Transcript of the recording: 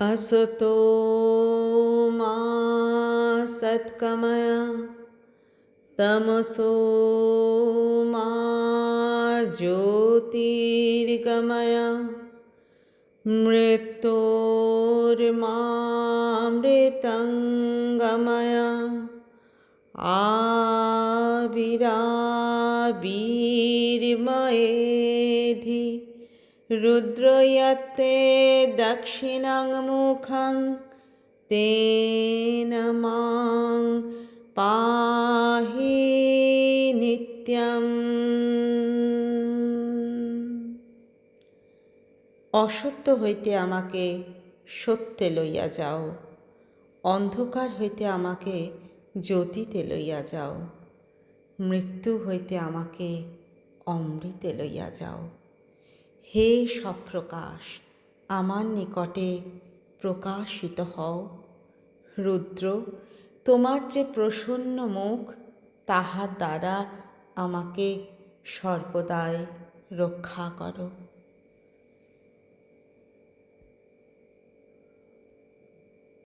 असतो मा सत्कमय। तमसो मा ज्योतिर्गमय। मृत्योर्मामृतङ्गमय। आविराविर्मयेधि रुद्रयत्ते दक्षिणं मुखं तेन मां पाहि নিত্যম অসত্য হইতে আমাকে সত্যে লইয়া যাও অন্ধকার হইতে আমাকে জ্যোতিতে লইয়া যাও মৃত্যু হইতে আমাকে অমৃতে লইয়া যাও হে সপ্রকাশ আমার নিকটে প্রকাশিত হও। রুদ্র, তোমার যে প্রসন্ন মুখ, তাহার দ্বারা আমাকে সর্বদাই রক্ষা করো।